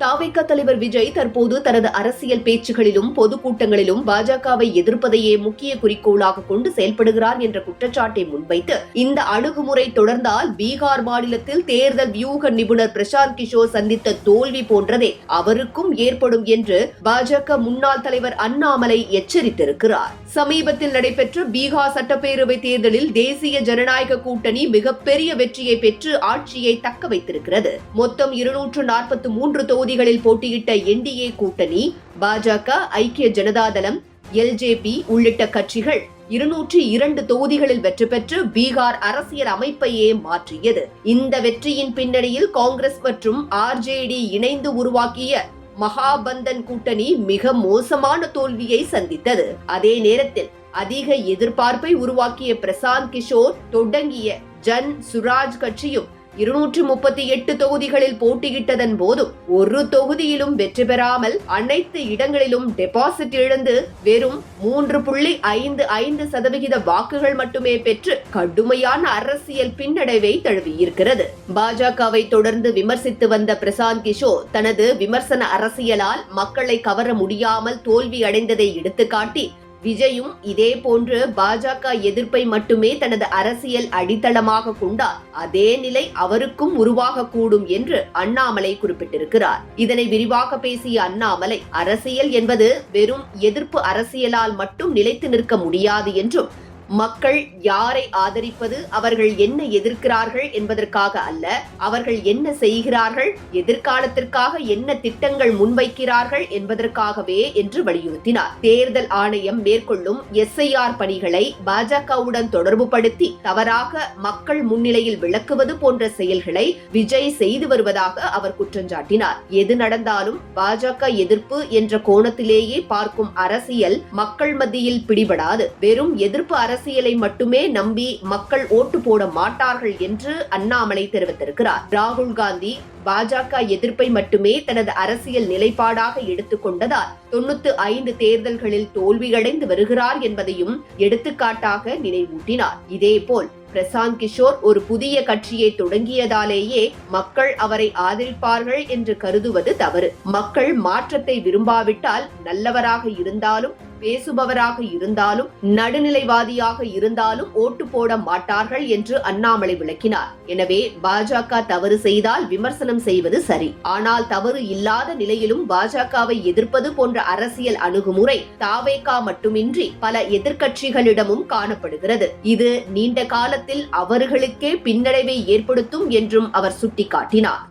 தாவேக தலைவர் விஜய் தற்போது தனது அரசியல் பேச்சுகளிலும் பொதுக்கூட்டங்களிலும் பாஜகவை எதிர்ப்பதையே முக்கிய குறிக்கோளாக கொண்டு செயல்படுகிறார் என்ற குற்றச்சாட்டை முன்வைத்து இந்த அணுகுமுறை தொடர்ந்தால் பீகார் மாநிலத்தில் தேர்தல் வியூக நிபுணர் பிரசாந்த் கிஷோர் சந்தித்த தோல்வி போன்றதே அவருக்கும் ஏற்படும் என்று பாஜக முன்னாள் தலைவர் அண்ணாமலை எச்சரித்திருக்கிறார். சமீபத்தில் நடைபெற்ற பீகார் சட்டப்பேரவை தேர்தலில் தேசிய ஜனநாயக கூட்டணி மிகப்பெரிய வெற்றியை பெற்று ஆட்சியை தக்க வைத்திருக்கிறது. மொத்தம் இருநூற்று நாற்பத்தி மூன்று தொகுதிகளில் போட்டியிட்ட என்டிஏ கூட்டணி பாஜக ஐக்கிய ஜனதாதளம் எல்ஜேபி உள்ளிட்ட கட்சிகள் இருநூற்றி இரண்டு தொகுதிகளில் வெற்றி பெற்று பீகார் அரசியல் அமைப்பையே மாற்றியது. இந்த வெற்றியின் பின்னணியில் காங்கிரஸ் மற்றும் ஆர்ஜேடி இணைந்து உருவாக்கிய மகாபந்தன் கூட்டணி மிக மோசமான தோல்வியை சந்தித்தது. அதே நேரத்தில் அதிக எதிர்பார்ப்பை உருவாக்கிய பிரசாந்த் கிஷோர் தொடங்கிய ஜன் சுராஜ் கட்சியும் இருநூற்று முப்பத்தி எட்டு தொகுதிகளில் போட்டியிட்டதன் போதும் ஒரு தொகுதியிலும் வெற்றி பெறாமல் அனைத்து இடங்களிலும் டெபாசிட் இழந்து வெறும் மூன்று புள்ளி ஐந்து ஐந்து சதவிகித வாக்குகள் மட்டுமே பெற்று கடுமையான அரசியல் பின்னடைவை தழுவியிருக்கிறது. பாஜகவை தொடர்ந்து விமர்சித்து வந்த பிரசாந்த் கிஷோர் தனது விமர்சன அரசியலால் மக்களை கவர முடியாமல் தோல்வி அடைந்ததை எடுத்துக்காட்டி விஜயும் இதே போன்று பாஜக எதிர்ப்பை மட்டுமே தனது அரசியல் அடித்தளமாக கொண்டார். அதே நிலை அவருக்கும் உருவாகக்கூடும் என்று அண்ணாமலை குறிப்பிட்டிருக்கிறார். இதனை விரிவாக பேசிய அண்ணாமலை அரசியல் என்பது வெறும் எதிர்ப்பு அரசியலால் மட்டும் நிலைத்து நிற்க முடியாது என்றும் மக்கள் யாரை ஆதரிப்பது அவர்கள் என்ன எதிர்க்கிறார்கள் என்பதற்காக அல்ல அவர்கள் என்ன செய்கிறார்கள் எதிர்காலத்திற்காக என்ன திட்டங்கள் முன்வைக்கிறார்கள் என்பதற்காகவே என்று வலியுறுத்தினார். தேர்தல் ஆணையம் மேற்கொள்ளும் எஸ்ஐஆர் பணிகளை பாஜகவுடன் தொடர்புபடுத்தி தவறாக மக்கள் முன்னிலையில் விளக்குவது போன்ற செயல்களை விஜய் செய்து வருவதாக அவர் குற்றஞ்சாட்டினார் எது நடந்தாலும் பாஜக எதிர்ப்பு என்ற கோணத்திலேயே பார்க்கும் அரசியல் மக்கள் மத்தியில் பிடிபடாது. வெறும் எதிர்ப்பு அரசியலை மட்டுமே நம்பி மக்கள் ஓட்டு போட மாட்டார்கள் என்று அண்ணாமலை தெரிவித்திருக்கிறார். ராகுல் காந்தி பாஜக எதிர்ப்பை மட்டுமே தனது அரசியல் நிலைப்பாடாக எடுத்துக்கொண்டதால் தொண்ணூத்து ஐந்து தேர்தல்களில் தோல்வியடைந்து வருகிறார் என்பதையும் எடுத்துக்காட்டாக நினைவூட்டினார். இதேபோல் பிரசாந்த் கிஷோர் ஒரு புதிய கட்சியை தொடங்கியதாலேயே மக்கள் அவரை ஆதரிப்பார்கள் என்று கருதுவது தவறு. மக்கள் மாற்றத்தை விரும்பாவிட்டால் நல்லவராக இருந்தாலும் பேசுபவராக இருந்தாலும் நடுநிலைவாதியாக இருந்தாலும் ஓட்டு போட மாட்டார்கள் என்று அண்ணாமலை விளக்கினார். எனவே பாஜக தவறு செய்தால் விமர்சனம் செய்வது சரி. ஆனால் தவறு இல்லாத நிலையிலும் பாஜகவை எதிர்ப்பது போன்ற அரசியல் அணுகுமுறை தாவேகா மட்டுமின்றி பல எதிர்க்கட்சிகளிடமும் காணப்படுகிறது. இது நீண்ட கால காலத்தில் அவர்களுக்கே பின்னடைவை ஏற்படுத்தும் என்றும் அவர் சுட்டிக்காட்டினார்.